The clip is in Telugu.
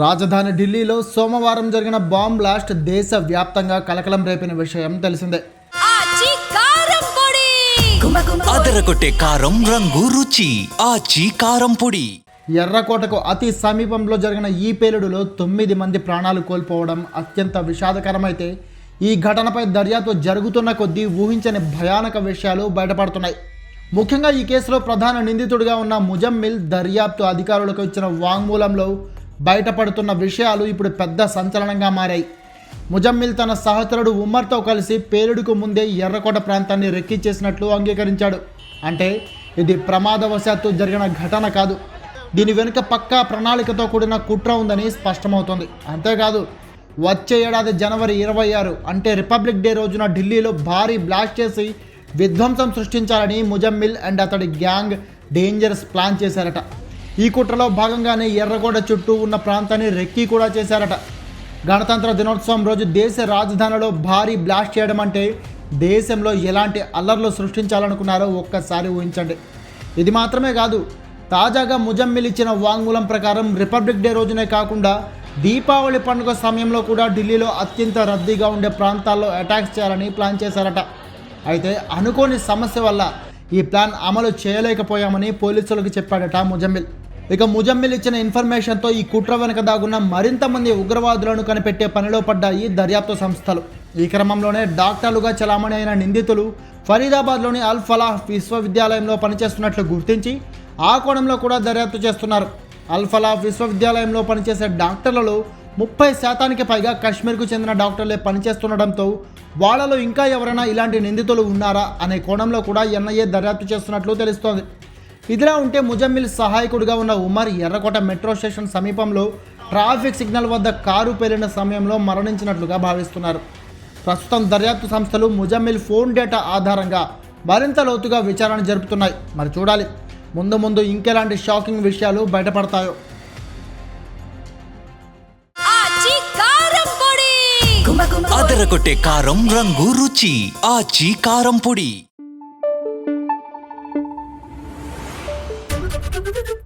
రాజధాని ఢిల్లీలో సోమవారం జరిగిన బాంబ్ బ్లాస్ట్ దేశవ్యాప్తంగా కలకలం రేపిన విషయం తెలిసిందే. అదరగొట్టే కారం రంగు రుచి. ఆచి కారం పొడి. ఎర్రకోటకు అతి సమీపంలో జరిగిన ఈ పేలుడులో తొమ్మిది మంది ప్రాణాలు కోల్పోవడం అత్యంత విషాదకరమైతే ఈ ఘటనపై దర్యాప్తు జరుగుతున్న కొద్దీ ఊహించని భయానక విషయాలు బయటపడుతున్నాయి. ముఖ్యంగా ఈ కేసులో ప్రధాన నిందితుడిగా ఉన్న ముజమ్మిల్ దర్యాప్తు అధికారులకు ఇచ్చిన వాంగ్మూలంలో బయటపడుతున్న విషయాలు ఇప్పుడు పెద్ద సంచలనంగా మారాయి. ముజమ్మిల్ తన సహచరుడు ఉమ్మర్తో కలిసి పేలుడుకు ముందే ఎర్రకోట ప్రాంతాన్ని రెక్కించేసినట్లు అంగీకరించాడు. అంటే ఇది ప్రమాదవశాత్తు జరిగిన ఘటన కాదు. దీని వెనుక పక్కా ప్రణాళికతో కూడిన కుట్ర ఉందని స్పష్టమవుతోంది. అంతేకాదు వచ్చే ఏడాది జనవరి ఇరవై ఆరు అంటే రిపబ్లిక్ డే రోజున ఢిల్లీలో భారీ బ్లాస్ట్ చేసి విధ్వంసం సృష్టించాలని ముజమ్మిల్ అండ్ అతడి గ్యాంగ్ డేంజరస్ ప్లాన్ చేశారట. ఈ కుట్రలో భాగంగానే ఎర్రగోడ చుట్టూ ఉన్న ప్రాంతాన్ని రెక్కీ కూడా చేశారట. గణతంత్ర దినోత్సవం రోజు దేశ రాజధానిలో భారీ బ్లాస్ట్ చేయడం అంటే దేశంలో ఎలాంటి అల్లర్లు సృష్టించాలనుకున్నారో ఒక్కసారి ఊహించండి. ఇది మాత్రమే కాదు తాజాగా ముజమ్మిల్ ఇచ్చిన వాంగ్మూలం ప్రకారం రిపబ్లిక్ డే రోజునే కాకుండా దీపావళి పండుగ సమయంలో కూడా ఢిల్లీలో అత్యంత రద్దీగా ఉండే ప్రాంతాల్లో అటాక్స్ చేయాలని ప్లాన్ చేశారట. అయితే అనుకోని సమస్య వల్ల ఈ ప్లాన్ అమలు చేయలేకపోయామని పోలీసులకు చెప్పాడట ముజమ్మిల్. ఇక ముజమ్మిల్ ఇచ్చిన ఇన్ఫర్మేషన్తో ఈ కుట్ర వెనుక దాగున్న మరింత మంది ఉగ్రవాదులను కనిపెట్టే పనిలో పడ్డాయి దర్యాప్తు సంస్థలు. ఈ క్రమంలోనే డాక్టర్లుగా చలామణి అయిన నిందితులు ఫరీదాబాద్లోని అల్ ఫలాహ్ విశ్వవిద్యాలయంలో పనిచేస్తున్నట్లు గుర్తించి ఆ కోణంలో కూడా దర్యాప్తు చేస్తున్నారు. అల్ ఫలాహ్ విశ్వవిద్యాలయంలో పనిచేసే డాక్టర్లలో ముప్పై శాతానికి పైగా కశ్మీర్కు చెందిన డాక్టర్లే పనిచేస్తుండడంతో వాళ్ళలో ఇంకా ఎవరైనా ఇలాంటి నిందితులు ఉన్నారా అనే కోణంలో కూడా ఎన్ఐఏ దర్యాప్తు చేస్తున్నట్లు తెలుస్తోంది. ఇదిలా ఉంటే ముజమ్మిల్ సహాయకుడిగా ఉన్న ఉమర్ ఎర్రకోట మెట్రో స్టేషన్ సమీపంలో ట్రాఫిక్ సిగ్నల్ వద్ద కారు పేలిన సమయంలో మరణించినట్లుగా భావిస్తున్నారు. ప్రస్తుతం దర్యాప్తు సంస్థలు ముజమ్మిల్ ఫోన్ డేటా ఆధారంగా మరింత లోతుగా విచారణ జరుపుతున్నాయి. మరి చూడాలి. ముందు ముందు ఇంకెలాంటి షాకింగ్ విషయాలు బయటపడతాయో. అదరగొట్టే కారం రంగు రుచి. ఆచి కారం పొడి. Thank you.